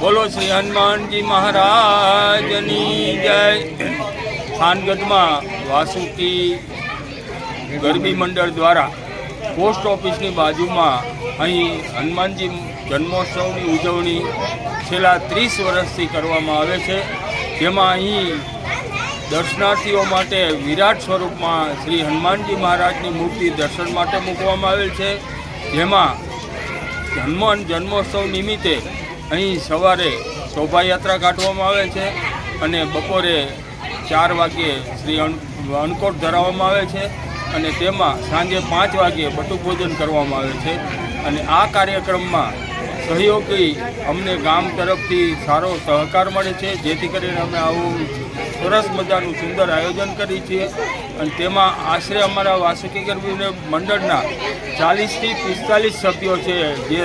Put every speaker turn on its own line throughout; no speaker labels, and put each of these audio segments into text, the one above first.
બોલો શ્રી હનુમાનજી મહારાજની જય. થાનગઢમાં વાસુકી ગરબી મંડળ દ્વારા પોસ્ટ ઓફિસની બાજુમાં અહીં હનુમાનજી જન્મોત્સવની ઉજવણી છેલ્લા ત્રીસ વર્ષથી કરવામાં આવે છે. જેમાં અહીં દર્શનાર્થીઓ માટે વિરાટ સ્વરૂપમાં શ્રી હનુમાનજી મહારાજની મૂર્તિ દર્શન માટે મૂકવામાં આવેલ છે. જેમાં હનુમાન જન્મોત્સવ નિમિત્તે અહીં સવારે શોભાયાત્રા કાઢવામાં આવે છે અને બપોરે ચાર વાગ્યે શ્રી અન્નકોટ ધરાવવામાં આવે છે અને તેમાં સાંજે પાંચ વાગ્યે બટુક ભોજન કરવામાં આવે છે. અને આ કાર્યક્રમમાં સહયોગી અમને ગામ તરફથી સારો સહકાર મળે છે, જેથી કરીને અમે આવું સરસ મજાનું સુંદર આયોજન કરી છીએ. અને તેમાં આશરે અમારા વાસુકી મંડળના ચાલીસથી પિસ્તાલીસ સભ્યો છે જે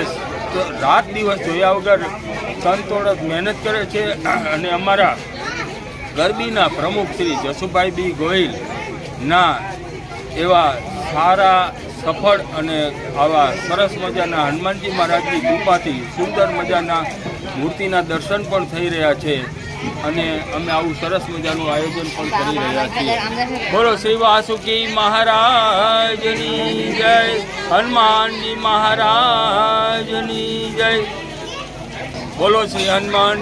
રાત દિવસ જોયા વગર તનતોડ મહેનત કરે છે અને અમારા ગરબીના પ્રમુખ શ્રી જસુભાઈ બી ગોહિલ ના એવા સારા, સફળ અને આવા સરસ મજાના હનુમાનજી મહારાજની કૃપાથી, સુંદર મજાના મૂર્તિના દર્શન પણ થઈ રહ્યા છે. અને અમે આવું સરસ મજાનું આયોજન પણ કરી રહ્યા છીએ. બોલો શ્રી વાસુકી મહારાજની જય હનુમાનજી મહારાજની જય. બોલો શ્રી હનુમાન